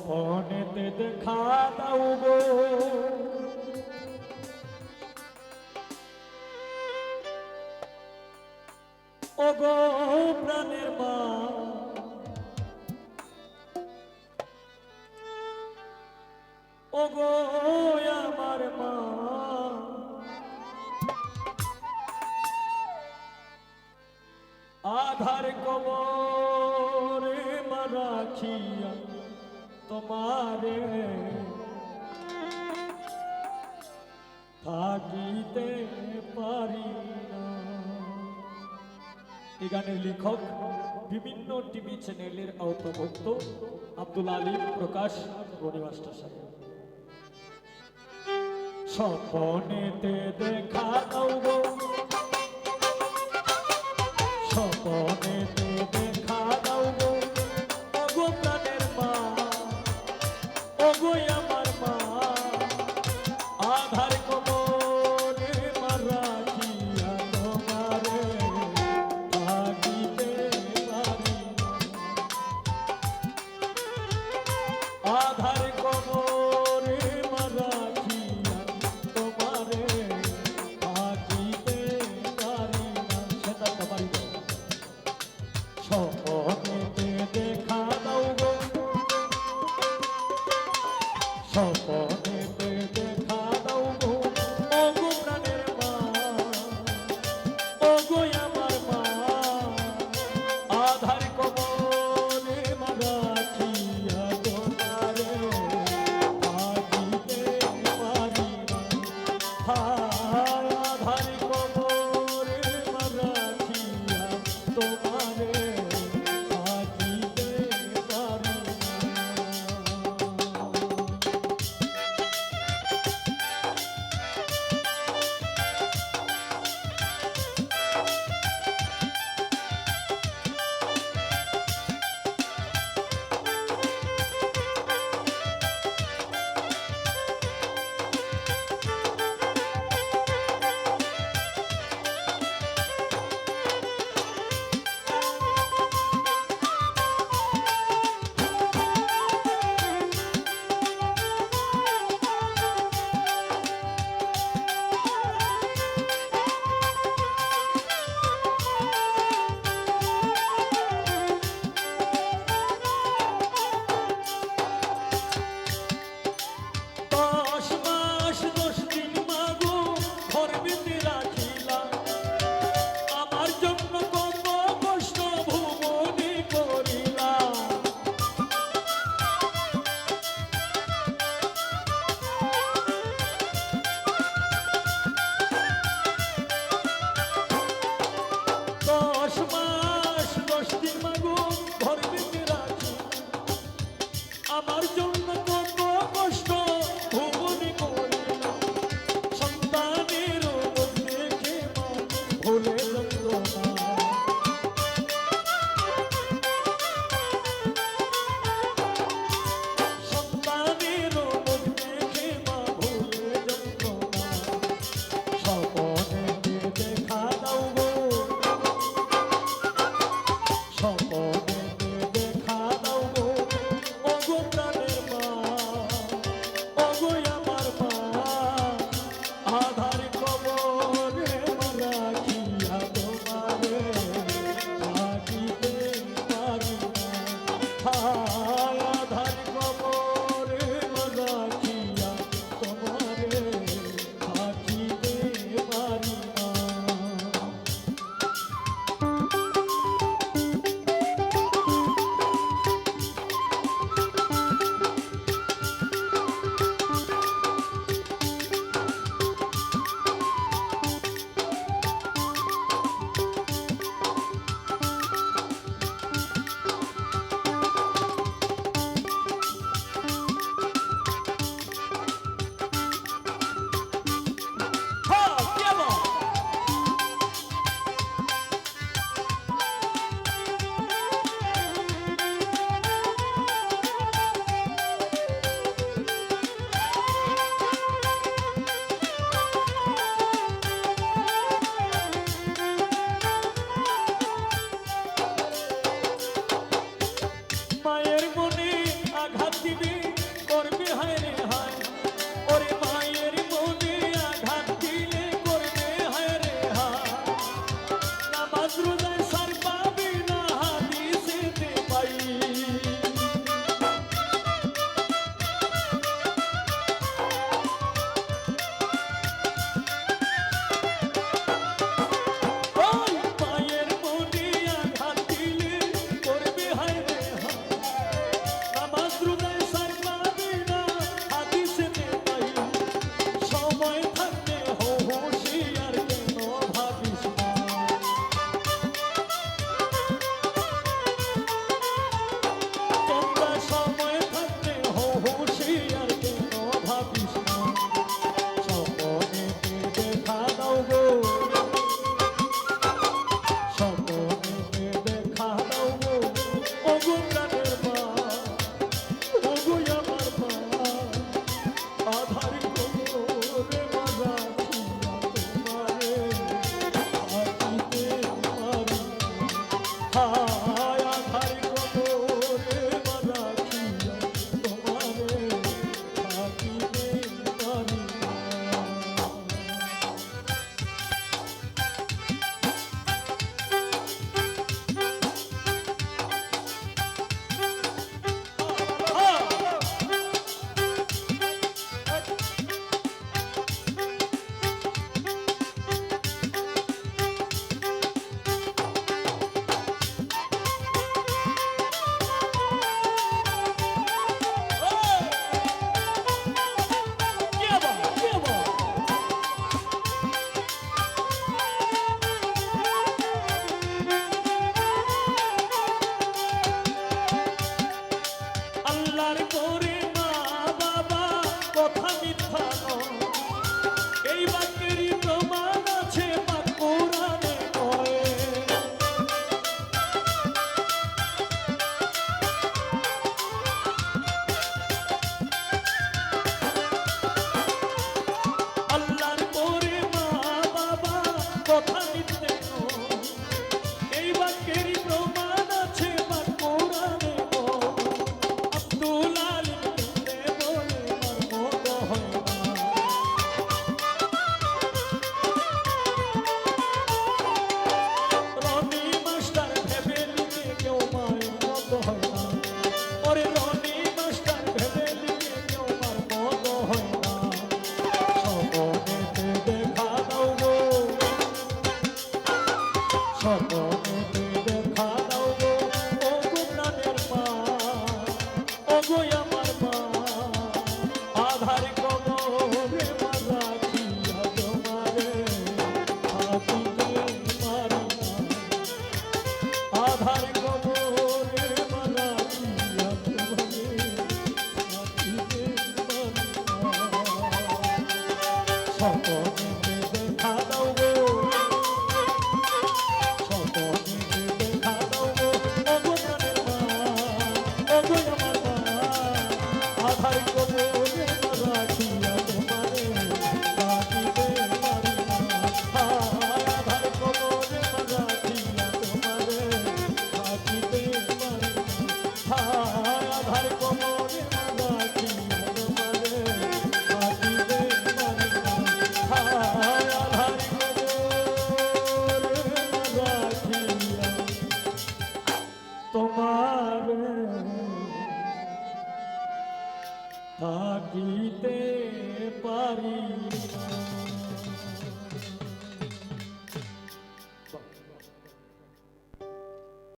স্বপনেতে দেখা দাও গো। ও গো প্রাণের মা ও গো আমার মা, আধার কবরে মা রাখিয়া তোমারে। থাকিতে পারি এই গানের লেখক বিভিন্ন টিভি চ্যানেলের আওতাভুক্ত আব্দুল আলী প্রকাশ গণিমাস্টার সাহেব। স্বপনেতে দেখা দাও গো। দেখা দাও গো। চশমা boy. Oh,